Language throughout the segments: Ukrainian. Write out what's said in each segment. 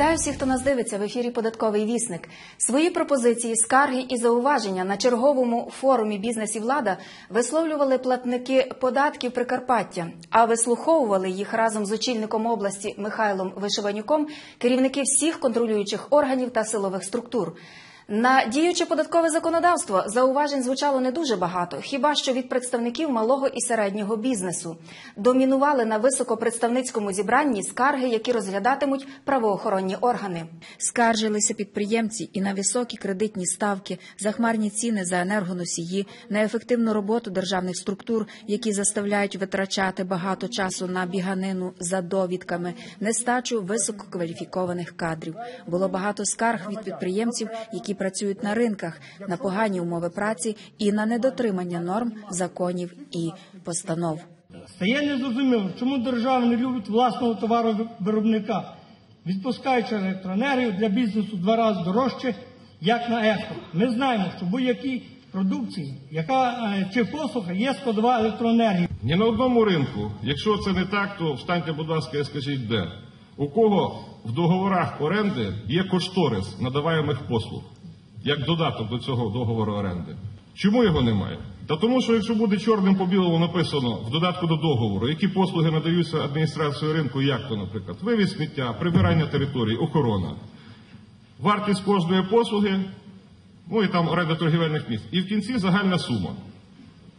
Вітаю всіх, хто нас дивиться в ефірі Податковий вісник. Свої пропозиції, скарги і зауваження на черговому форумі бізнес і влада висловлювали платники податків Прикарпаття, а вислуховували їх разом з очільником області Михайлом Вишиванюком керівники всіх контролюючих органів та силових структур. На діюче податкове законодавство зауважень звучало не дуже багато, хіба що від представників малого і середнього бізнесу. Домінували на високопредставницькому зібранні скарги, які розглядатимуть правоохоронні органи. Скаржилися підприємці і на високі кредитні ставки, захмарні ціни за енергоносії, на ефективну роботу державних структур, які заставляють витрачати багато часу на біганину за довідками, нестачу висококваліфікованих кадрів. Було багато скарг від підприємців, які працюють на ринках, на погані умови праці і на недотримання норм, законів і постанов. Стає незрозуміло, чому держава не любить власного товаровиробника, відпускаючи електроенергію для бізнесу два рази дорожче, як на експорт. Ми знаємо, що будь-якій продукції, яка е, чи послуга є складова електроенергії. Ні на одному ринку, якщо це не так, то встаньте, будь ласка, і скажіть де. У кого в договорах оренди є кошторис надаваємих послуг, як додаток до цього договору оренди? Чому його немає? Та тому, що якщо буде чорним по білому написано в додатку до договору, які послуги надаються адміністрацією ринку, як то, наприклад, вивіз сміття, прибирання територій, охорона, вартість кожної послуги, ну і там оренда торгівельних місць, і в кінці загальна сума.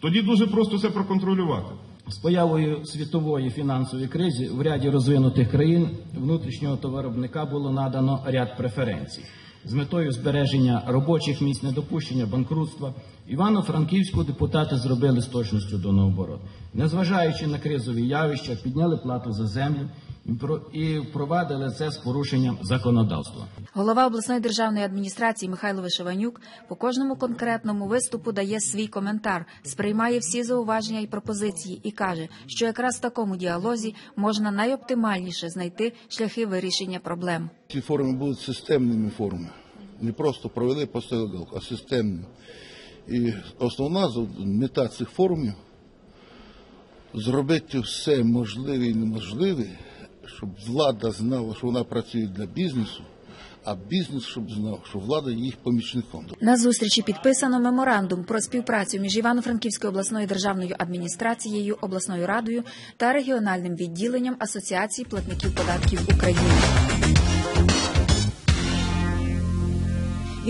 Тоді дуже просто це проконтролювати. З появою світової фінансової кризи в ряді розвинутих країн внутрішнього товаровиробника було надано ряд преференцій. З метою збереження робочих місць, недопущення банкрутства Івано-Франківську депутати зробили з точністю до наоборот. Незважаючи на кризові явища, підняли плату за землю і про- і впровадили це з порушенням законодавства. Голова обласної державної адміністрації Михайло Вишиванюк по кожному конкретному виступу дає свій коментар, сприймає всі зауваження і пропозиції і каже, що якраз в такому діалозі можна найоптимальніше знайти шляхи вирішення проблем. Ці форуми будуть системними форумами. Не просто провели посередок, а системними. І основна мета цих форумів зробити все можливе і неможливе, щоб влада знала, що вона працює для бізнесу, а бізнес щоб знав, що влада є їх помічником. На зустрічі підписано меморандум про співпрацю між Івано-Франківською обласною державною адміністрацією, обласною радою та регіональним відділенням Асоціації платників податків України.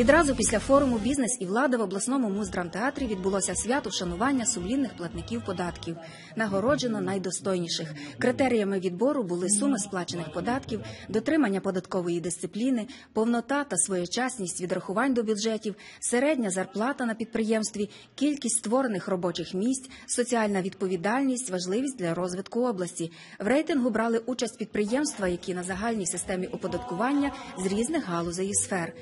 Відразу після форуму Бізнес і влада в обласному муздрамтеатрі відбулося свято вшанування сумлінних платників податків. Нагороджено найдостойніших. Критеріями відбору були суми сплачених податків, дотримання податкової дисципліни, повнота та своєчасність відрахувань до бюджетів, середня зарплата на підприємстві, кількість створених робочих місць, соціальна відповідальність, важливість для розвитку області. В рейтингу брали участь підприємства, які на загальній системі оподаткування з різних галузей і сфер.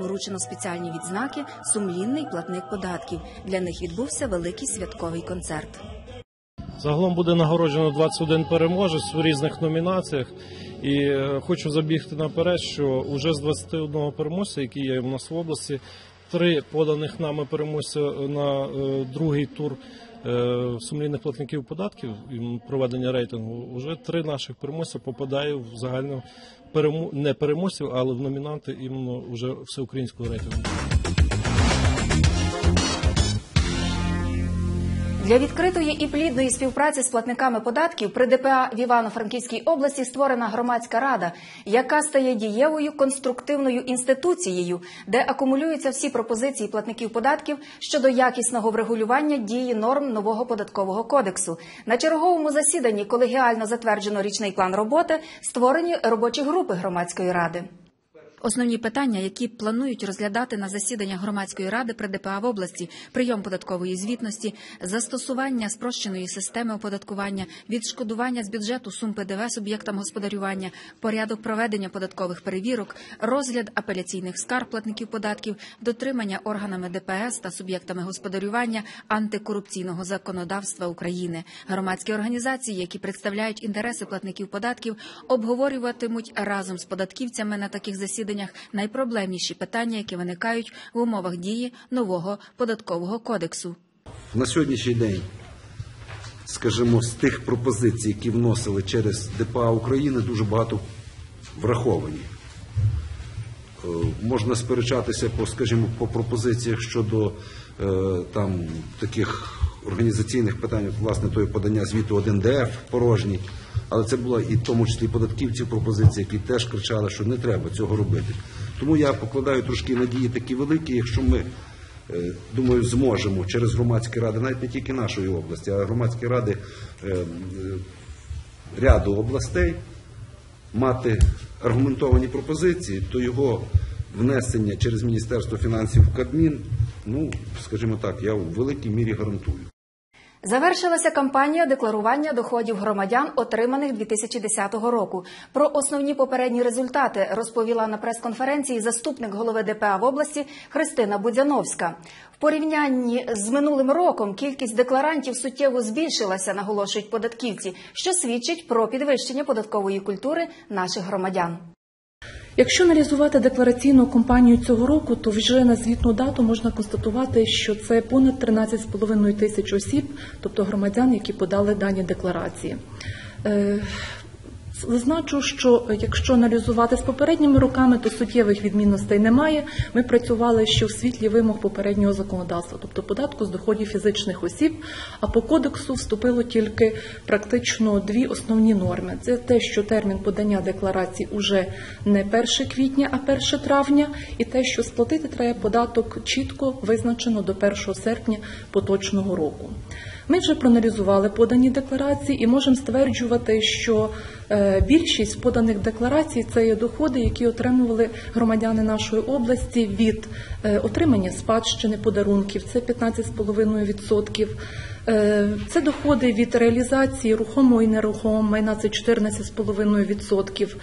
Номінантам вручено спеціальні відзнаки Сумлінний платник податків. Для них відбувся великий святковий концерт. Загалом буде нагороджено 21 переможець у різних номінаціях. І е, хочу забігти наперед, що вже з 21 переможця, які є у нас в області, три поданих нами переможця на е, другий тур сумлінних платників податків і проведення рейтингу. Вже три наших переможця попадає в загальну перемо... не переможців, але в номінанти іменно вже всеукраїнського рейтингу. Для відкритої і плідної співпраці з платниками податків при ДПА в Івано-Франківській області створена громадська рада, яка стає дієвою конструктивною інституцією, де акумулюються всі пропозиції платників податків щодо якісного врегулювання дії норм нового податкового кодексу. На черговому засіданні колегіально затверджено річний план роботи, створені робочі групи громадської ради. Основні питання, які планують розглядати на засіданнях громадської ради при ДПА в області, прийом податкової звітності, застосування спрощеної системи оподаткування, відшкодування з бюджету сум ПДВ суб'єктам господарювання, порядок проведення податкових перевірок, розгляд апеляційних скарг платників податків, дотримання органами ДПС та суб'єктами господарювання антикорупційного законодавства України. Громадські організації, які представляють інтереси платників податків, обговорюватимуть разом з податківцями на таких засіданнях найпроблемніші питання, які виникають в умовах дії нового податкового кодексу. на сьогоднішній день, скажімо, з тих пропозицій, які вносили через ДПА України, дуже багато враховані. Е, Можна сперечатися по, скажімо, по пропозиціях щодо е, там таких організаційних питань, власне, тої подання звіту 1ДФ порожній, але це була і в тому числі податківці пропозиції, які теж кричали, що не треба цього робити. Тому я покладаю трошки надії такі великі, якщо ми, е, думаю, зможемо через громадські ради, навіть не тільки нашої області, а громадські ради е, е, ряду областей мати аргументовані пропозиції, то його внесення через Міністерство фінансів в Кабмін, ну, скажімо так, я у великій мірі гарантую. Завершилася кампанія декларування доходів громадян, отриманих 2010 року. Про основні попередні результати розповіла на прес-конференції заступник голови ДПА в області Христина Будяновська. В порівнянні з минулим роком кількість декларантів суттєво збільшилася, наголошують податківці, що свідчить про підвищення податкової культури наших громадян. Якщо аналізувати деклараційну кампанію цього року, то вже на звітну дату можна констатувати, що це понад 13,5 тисяч осіб, тобто громадян, які подали дані декларації. Е, Зазначу, що якщо аналізувати з попередніми роками, то суттєвих відмінностей немає. Ми працювали ще в світлі вимог попереднього законодавства, тобто податку з доходів фізичних осіб. А по кодексу вступило тільки практично дві основні норми: це те, що термін подання декларацій уже не 1 квітня, а 1 травня, і те, що сплатити треба податок чітко визначено до 1 серпня поточного року. Ми вже проаналізували подані декларації і можемо стверджувати, що е, більшість поданих декларацій це є доходи, які отримували громадяни нашої області від е, отримання спадщини подарунків, це 15,5%. Е, Це доходи від реалізації рухомого і нерухомого майна, це 14,5%.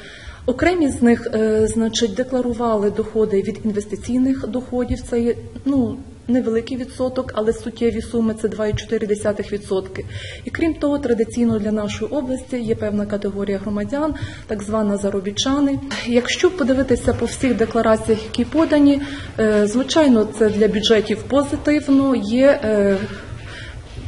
Окремі з них, значить, декларували доходи від інвестиційних доходів. Це є ну невеликий відсоток, але суттєві суми це 2,4%. І крім того, традиційно для нашої області є певна категорія громадян, так звана заробітчани. Якщо подивитися по всіх деклараціях, які подані, е, звичайно, це для бюджетів позитивно. Є е,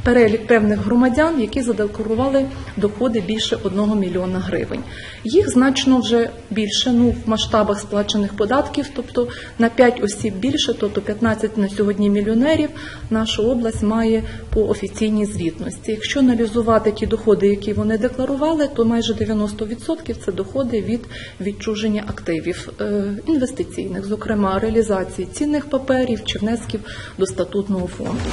перелік певних громадян, які задекларували доходи більше 1 мільйона гривень. Їх значно вже більше, ну в масштабах сплачених податків, тобто на 5 осіб більше, тобто 15 на сьогодні мільйонерів. Наша область має по офіційній звітності. Якщо аналізувати ті доходи, які вони декларували, то майже 90% це доходи від відчуження активів е, інвестиційних, зокрема реалізації цінних паперів чи внесків до статутного фонду.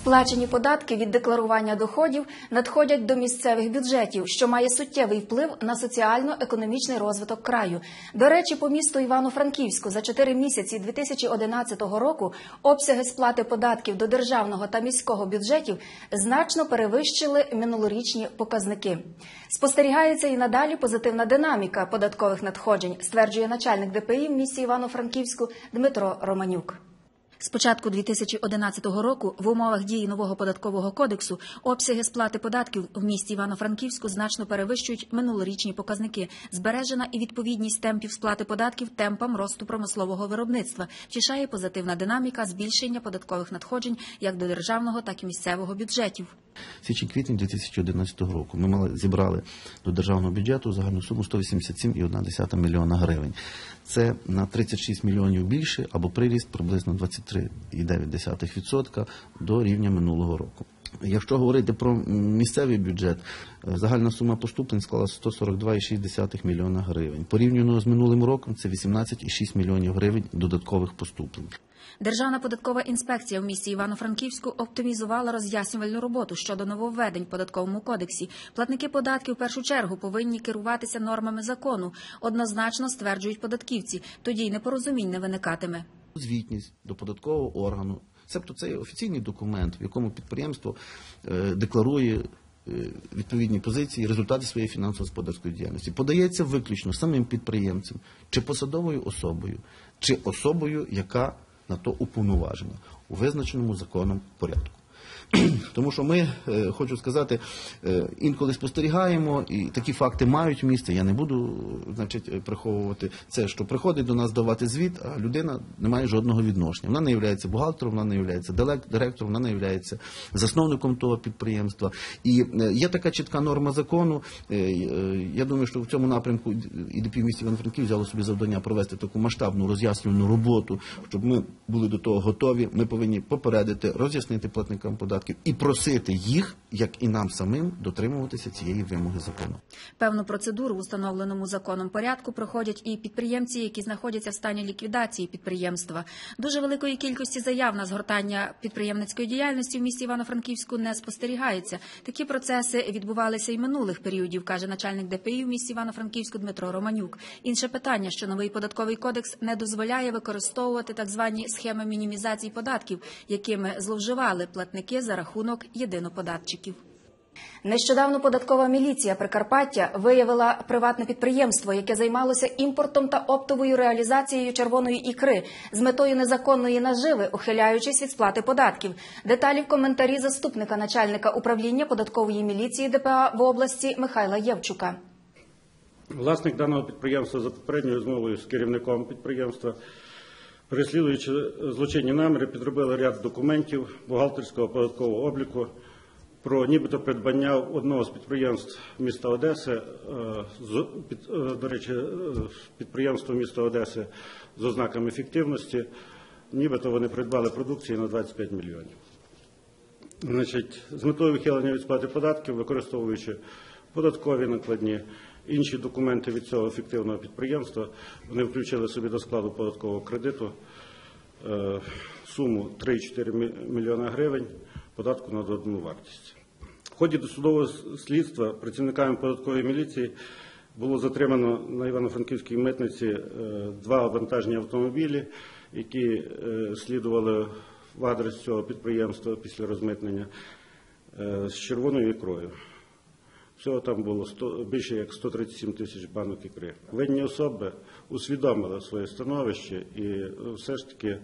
Сплачені податки від декларування доходів надходять до місцевих бюджетів, що має суттєвий вплив на соціально-економічний розвиток краю. До речі, по місту Івано-Франківську за 4 місяці 2011 року обсяги сплати податків до державного та міського бюджетів значно перевищили минулорічні показники. Спостерігається і надалі позитивна динаміка податкових надходжень, стверджує начальник ДПІ в місті Івано-Франківську Дмитро Романюк. З початку 2011 року в умовах дії нового податкового кодексу обсяги сплати податків в місті Івано-Франківську значно перевищують минулорічні показники. Збережена і відповідність темпів сплати податків темпам росту промислового виробництва. Втішає позитивна динаміка збільшення податкових надходжень як до державного, так і місцевого бюджетів. Січень-квітень 2011 року ми мали зібрали до державного бюджету загальну суму 187,1 мільйона гривень. Це на 36 мільйонів більше або приріст приблизно 23,9% до рівня минулого року. Якщо говорити про місцевий бюджет, е, загальна сума поступлень склала 142,6 мільйона гривень. Порівняно з минулим роком це 18,6 мільйонів гривень додаткових поступлень. Державна податкова інспекція в місті Івано-Франківську оптимізувала роз'яснювальну роботу щодо нововведень в податковому кодексі. Платники податків в першу чергу повинні керуватися нормами закону. Однозначно стверджують податківці, тоді й непорозумінь не виникатиме. Звітність до податкового органу. цебто це офіційний документ, в якому підприємство е, декларує е, відповідні позиції, результати своєї фінансово-господарської діяльності. Подається виключно самим підприємцем, чи посадовою особою, чи особою, яка на то уповноважена у визначеному законом порядку. Тому що ми, е, хочу сказати, е, інколи спостерігаємо, і такі факти мають місце. Я не буду значить, е, приховувати це, що приходить до нас давати звіт, а людина не має жодного відношення. Вона не є бухгалтером, вона не є директором, вона не є засновником того підприємства. І є така чітка норма закону. Я думаю, що в цьому напрямку ІДП в місті Івано-Франків взяло собі завдання провести таку масштабну роз'яснювальну роботу, щоб ми були до того готові. Ми повинні попередити, роз'яснити платникам податків і просити їх, як і нам самим, дотримуватися цієї вимоги закону. Певну процедуру установленому законом порядку проходять і підприємці, які знаходяться в стані ліквідації підприємства. Дуже великої кількості заяв на згортання підприємницької діяльності в місті Івано-Франківську не спостерігається. Такі процеси відбувалися і минулих періодів, каже начальник ДПІ в місті Івано-Франківську Дмитро Романюк. Інше питання, що новий податковий кодекс не дозволяє використовувати так звані схеми мінімізації податків, якими зловживали платники за рахунок єдиноподатчиків. Нещодавно податкова міліція Прикарпаття виявила приватне підприємство, яке займалося імпортом та оптовою реалізацією червоної ікри з метою незаконної наживи, ухиляючись від сплати податків. Деталі в коментарі заступника начальника управління податкової міліції ДПА в області Михайла Євчука. Власник даного підприємства за попередньою розмовою з керівником підприємства, переслідуючи злочинні наміри, підробили ряд документів бухгалтерського податкового обліку про нібито придбання одного з підприємств міста Одеси, е, е, до речі, е, підприємство міста Одеси з ознаками фіктивності, нібито вони придбали продукції на 25 мільйонів. Значить, з метою вихилення від сплати податків, використовуючи податкові накладні, інші документи від цього фіктивного підприємства, вони включили собі до складу податкового кредиту е, суму 3,4 мі- мільйона гривень податку на додану вартість. В ході досудового слідства працівниками податкової міліції було затримано на Івано-Франківській митниці е, два вантажні автомобілі, які е, слідували в адрес цього підприємства після розмитнення з червоною ікрою. Всього там було 100, більше як 137 тисяч банок ікри. Винні особи усвідомили своє становище і е, все ж таки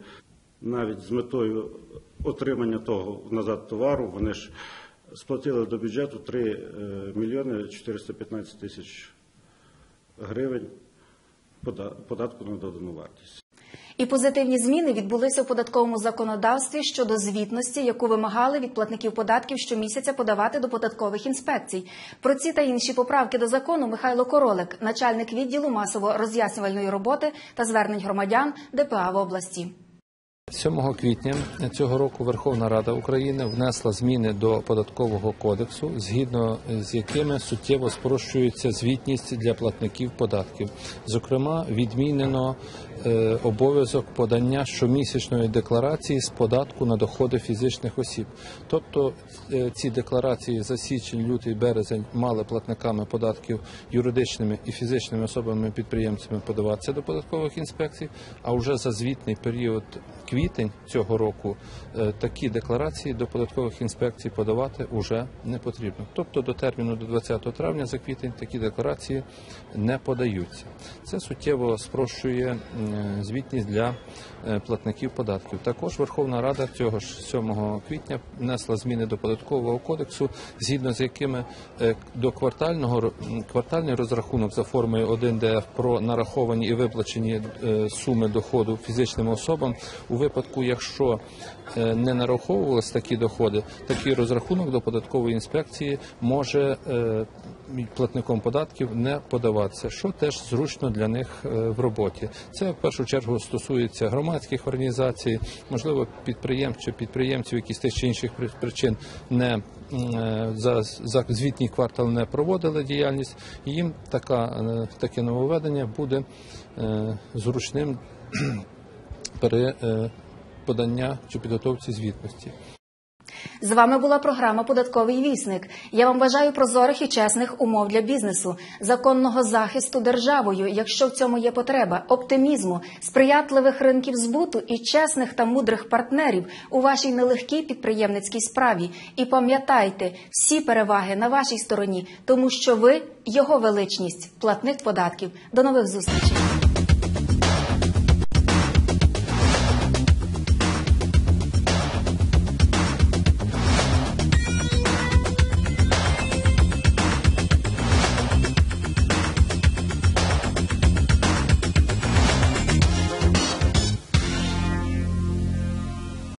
навіть з метою отримання того назад товару вони ж сплатили до бюджету 3 е, мільйони 415 тисяч гривень податку на додану вартість. І позитивні зміни відбулися в податковому законодавстві щодо звітності, яку вимагали від платників податків щомісяця подавати до податкових інспекцій. Про ці та інші поправки до закону Михайло Королик, начальник відділу масово роз'яснювальної роботи та звернень громадян ДПА в області. 7 квітня цього року Верховна Рада України внесла зміни до податкового кодексу, згідно з якими суттєво спрощується звітність для платників податків. Зокрема, відмінено обов'язок подання щомісячної декларації з податку на доходи фізичних осіб. Тобто е, ці декларації за січень, лютий, березень мали платниками податків юридичними і фізичними особами підприємцями подаватися до податкових інспекцій, а вже за звітний період квітень цього року е, такі декларації до податкових інспекцій подавати вже не потрібно. Тобто до терміну до 20 травня за квітень такі декларації не подаються. Це суттєво спрощує звітність для е, платників податків. Також Верховна Рада цього ж 7 квітня внесла зміни до податкового кодексу, згідно з якими е, до квартального квартальний розрахунок за формою 1 ДФ про нараховані і виплачені е, суми доходу фізичним особам у випадку, якщо е, не нараховувалися такі доходи, такий розрахунок до податкової інспекції може е, платником податків не подаватися, що теж зручно для них е, в роботі. Це в першу чергу стосується громадських організацій, можливо, підприємців підприємців, які з тих чи інших причин не е, за, за звітній квартал не проводили діяльність. Їм така е, таке нововведення буде е, зручним при подання чи підготовці звітності. З вами була програма Податковий вісник. Я вам бажаю прозорих і чесних умов для бізнесу, законного захисту державою, якщо в цьому є потреба, оптимізму, сприятливих ринків збуту і чесних та мудрих партнерів у вашій нелегкій підприємницькій справі. І пам'ятайте, всі переваги на вашій стороні, тому що ви його величність, платник податків. До нових зустрічей.